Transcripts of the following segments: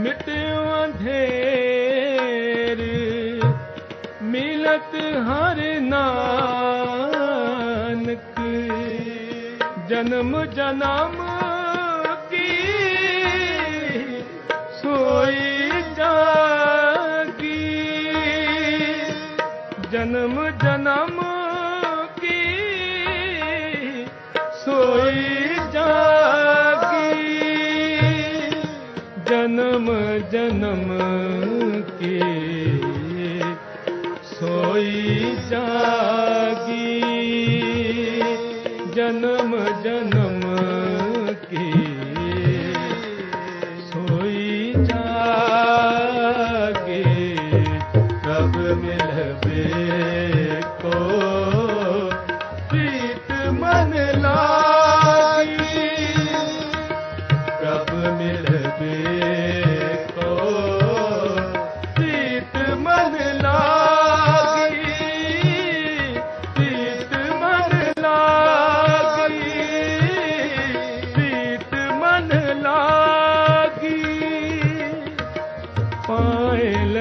ਮਿਟਿਓ ਅੰਧੇਰ, ਮਿਲਤ ਹਰ ਨਾਨਕ। ਜਨਮ ਜਨਮ ਕੀ ਸੋਈ ਜਾਗੀ। ਜਨਮ ਜਨਮ ਕੀ ਸੋਈ ਜਾਗੀ ਜਨਮ ਜਨਮ ਕੀ? ਸੋਈ ਜਾਗੀ। ਜਨਮ ਜਨਮ ਕੀ? ਸੋਈ ਜਾਗੇ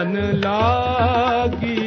ਮਨ ਲਾਗੀ